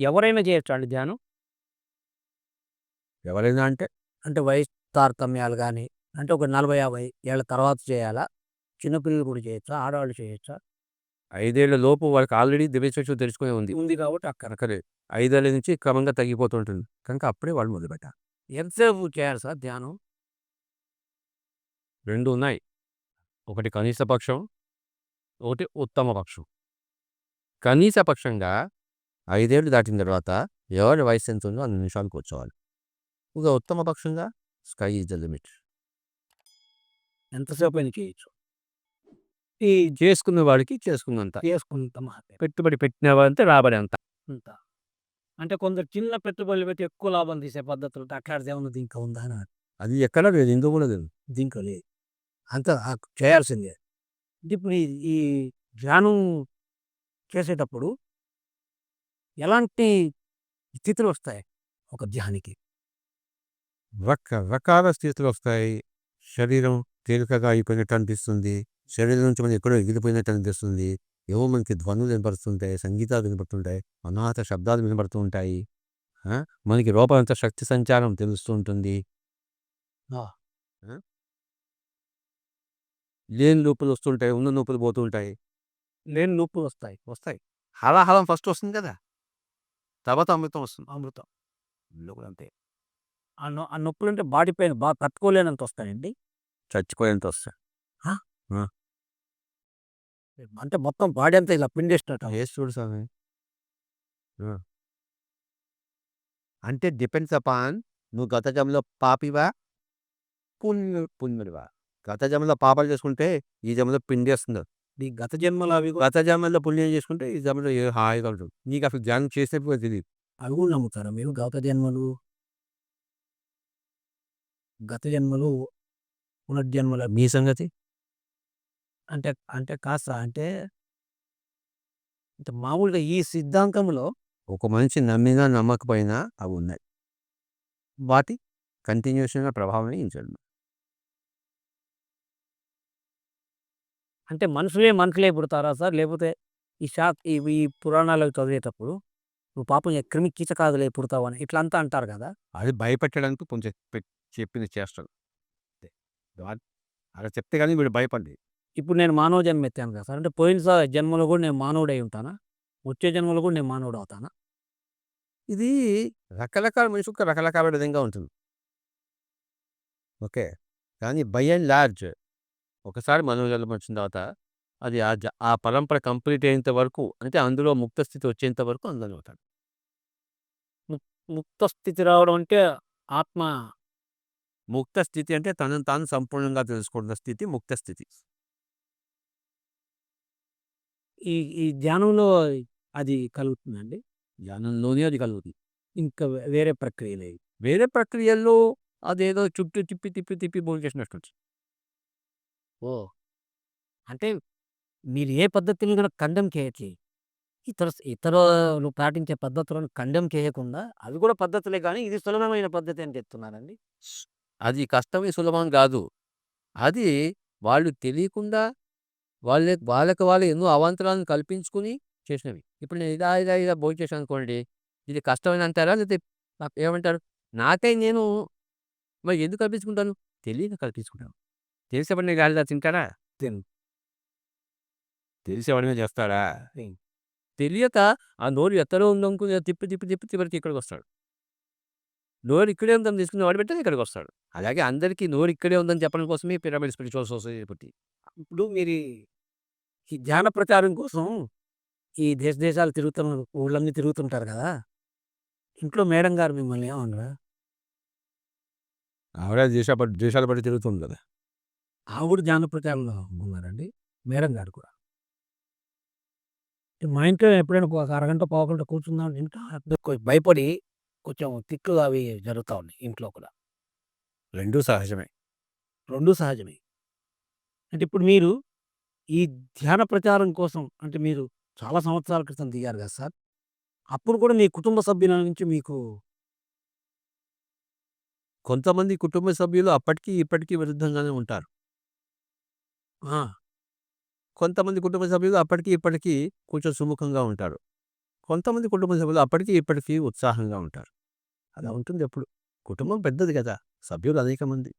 ఎవరైనా చేయొచ్చా అండి ధ్యానం? ఎవరైనా అంటే అంటే వయసు తారతమ్యాలు గాని, అంటే ఒక 40, 50 ఏళ్ళ తర్వాత చేయాలా? చిన్న పిల్లలు కూడా చేయొచ్చా? ఆడవాళ్ళు చేయొచ్చా? 5 ఏళ్ళ లోపు వాళ్ళకి ఆల్రెడీ దివ్యచక్షు తెరుచుకునే ఉంది. ఉంది కాబట్టి అక్కడ. అక్కడే 5 ఏళ్ళ నుంచి క్రమంగా తగ్గిపోతూ ఉంటుంది. కనుక అప్పుడే వాళ్ళు మొదలుపెట్టాలి. ఎంతసేపు చేయాలి సార్ ధ్యానం? 2 ఉన్నాయి. ఒకటి కనీస పక్షం. ఒకటి ఉత్తమ పక్షం. కనీస పక్షంగా 5 ఏళ్ళు దాటిన తర్వాత ఎవరి వయసు ఎంత ఉందో అన్ని నిమిషాలు కూర్చోవాలి. ఇక ఉత్తమ పక్షంగా స్కై ఈజ్ ద లిమిట్. ఎంతసేపైనా చేయొచ్చు. ఈ చేసుకున్న వాడికి చేసుకున్నంత. చేసుకున్నంత మాత్రమే. పెట్టుబడి పెట్టిన వాడంతే రాబడి అంత. అంత. అంటే కొందరు చిన్న పెట్టుబడులు పెట్టి ఎక్కువ లాభం తీసే పద్ధతులు. అట్లాంటిది ఏమన్నా దీంట్లో ఉందా అని అది ఎక్కడ లేదు. ఇందులో కూడా లేదు. దీంట్లో లేదు. అంత ఆ చేయాల్సిందే. ఇప్పుడు ఈ ఈ ధ్యానం చేసేటప్పుడు ఎలాంటి స్థితులు వస్తాయి ఒక ధ్యానికి? రకరకాల స్థితులు వస్తాయి. శరీరం తేలికగా అయిపోయినట్టు అనిపిస్తుంది. శరీరం నుంచి మనం ఎక్కడో ఎగిరిపోయినట్టు అనిపిస్తుంది. ఏవో మనకి ధ్వనులు వినపడుతుంటాయి. సంగీతాలు వినపడుతుంటాయి. అనాహత శబ్దాలు వినపడుతూ ఉంటాయి. ఆ! మనకి లోపలంతా శక్తి సంచారం తెలుస్తూ ఉంటుంది. లేని నొప్పులు వస్తుంటాయి. ఉన్న నొప్పులు పోతూ ఉంటాయి. లేని నొప్పులు వస్తాయి. వస్తాయి. హలాహలం ఫస్ట్ వస్తుంది కదా! తర్వాత అమృతం వస్తుంది. అమృతం. ఇందులో కూడా అంతే. ఆ నొ ఆ నొప్పులంటే బాడీ పెయిన్ బాగా తట్టుకోలేనంత వస్తాయండి? చచ్చిపోయేంత వస్తాయి. అంటే మొత్తం బాడీ అంతా ఇలా పిండేసినట్టు. ఏసి చూడు స్వామి. ఆ! అంటే డిపెండ్స్ అపాన్ నువ్వు గత జన్మలో పాపివా? పుణ్యు పుణ్యుడివా? గత జన్మలో పాపాలు చేసుకుంటే ఈ జన్మలో పిండేస్తుంది. ఈ గత జన్మలో అవి గత జన్మలో పుణ్యం చేసుకుంటే ఈ జన్మలో ఏ హాయిగా ఉంటుంది. నీకు అసలు ధ్యానం చేసినప్పుడు కూడా తెలీదు. అవి కూడా నమ్ముతారా మీరు? గత జన్మలు గత జన్మలు, పునర్జన్మల మీ సంగతి? అంటే అంటే కాస్త అంటే అంటే మామూలుగా ఈ సిద్ధాంతంలో ఒక మనిషి నమ్మినా నమ్మకపోయినా అవి ఉన్నాయి. వాటి కంటిన్యూషన్‌గా ప్రభావమే ఈ అంటే మనుషులే మనుషులే పుడతారా సార్? లేకపోతే ఈ శా ఈ ఈ చదివేటప్పుడు నువ్వు పాపం ఏ క్రిమి కీటకాదులే పుడతావని ఇట్లా అంతా అంటారు కదా! అది భయపెట్టడానికి కొంచెం పె చేష్టలు. అంతే. వాట్ అలా చెప్తే గాని వీడు భయపడలేదు. ఇప్పుడు నేను మానవ జన్మ ఎత్తాను కదా సార్! అంటే పోయిన స జన్మలో కూడా నేను మానవుడై ఉంటానా? వచ్చే జన్మలో కూడా నేను మానవుడు అవుతానా? ఇది రకరకాల మనిషికి రకరకాల విధంగా ఉంటుంది. ఓకే. కానీ బై అండ్ లార్జ్ ఒకసారి మానవ జన్మ వచ్చిన తర్వాత అది ఆ జ ఆ పరంపర కంప్లీట్ అయ్యేంత వరకు అంటే అందులో ముక్త స్థితి వచ్చేంత వరకు ఉంటాడు. ముక్ ముక్త స్థితి రావడం అంటే ఆత్మ ముక్త స్థితి అంటే తనను తాను సంపూర్ణంగా తెలుసుకున్న స్థితి ముక్త స్థితి. ఈ ఈ ధ్యానంలో అది కలుగుతుందండి? ధ్యానంలోనే అది కలుగుతుంది. ఇంకా వేరే ప్రక్రియ లేదు. వేరే ప్రక్రియల్లో అదేదో చుట్టూ తిప్పి తిప్పి తిప్పి భోంచేసినట్టు. ఓ అంటే మీరు ఏ పద్ధతిని కూడా కండెమ్ చేయట్లేదు. ఇతర ఇతరులు పాటించే పద్ధతులను కండెమ్ చేయకుండా అవి కూడా పద్ధతులే కానీ ఇది సులభమైన పద్ధతి అని చెప్తున్నారండి. అది కష్టమే సులభం కాదు. అది వాళ్ళు తెలియకుండా వాళ్ళ వాళ్ళకి వాళ్ళు ఎన్నో అవాంతరాలను కల్పించుకుని చేసినవి. ఇప్పుడు నేను ఇలా ఇలా ఇలా భోంచేశాను అనుకోండి. ఇది కష్టమైన అంటారా? లేకపోతే ఏమంటారు? నాకై నేను మరి ఎందుకు కల్పించుకుంటాను? తెలియక కల్పించుకుంటాను. తెలిసేవాడు నేను గాలిలో తింటాడా? తినను. తెలిసేవాడినే చేస్తాడా? తెలియక ఆ నోరు ఎక్కడో ఉందనుకుని తిప్పి తిప్పి తిప్పి చివరికి ఇక్కడికొస్తాడు. నోరు ఇక్కడే ఉందని తీసుకుని వాడు పెట్టని ఇక్కడికొస్తాడు. అలాగే అందరికీ నోరు ఇక్కడే ఉందని చెప్పడం కోసమే పిరమిడ్ స్పిరిచువల్ సొసైటీ పుట్టి. ఇప్పుడు మీరు ఈ- ధ్యాన ప్రచారం కోసం ఈ దేశ దేశాలు తిరుగుతున్న ఊళ్ళన్నీ తిరుగుతుంటారు కదా! ఇంట్లో మేడం గారు మిమ్మల్ని ఏమనరా? ఆవిడ దేశ దేశాల బట్టి తిరుగుతుంది కదా! ఆవిడ ధ్యాన ప్రచారంలో ఉన్నారండి? మేడం గారు కూడా. మా ఇంట్లో ఎప్పుడైనా ఒక అరగంట, పావుగంట కూర్చుందాం ఇంట్లో భయపడి కొంచెం తిట్లు అవి జరుగుతా ఉన్నాయి ఇంట్లో కూడా. రెండూ సహజమే. రెండూ సహజమే. అంటే ఇప్పుడు మీరు ఈ ధ్యాన ప్రచారం కోసం అంటే మీరు చాలా సంవత్సరాల క్రితం దిగారు కదా సార్! అప్పుడు కూడా మీ కుటుంబ సభ్యుల నుంచి మీకు కొంతమంది కుటుంబ సభ్యులు అప్పటికి ఇప్పటికి విరుద్ధంగానే ఉంటారు. ఆ! కొంతమంది కుటుంబ సభ్యులు అప్పటికి ఇప్పటికి కొంచెం సుముఖంగా ఉంటారు. కొంతమంది కుటుంబ సభ్యులు అప్పటికి ఇప్పటికీ ఉత్సాహంగా ఉంటారు. అలా ఉంటుంది ఎప్పుడు. కుటుంబం పెద్దది కదా! సభ్యులు అనేక మంది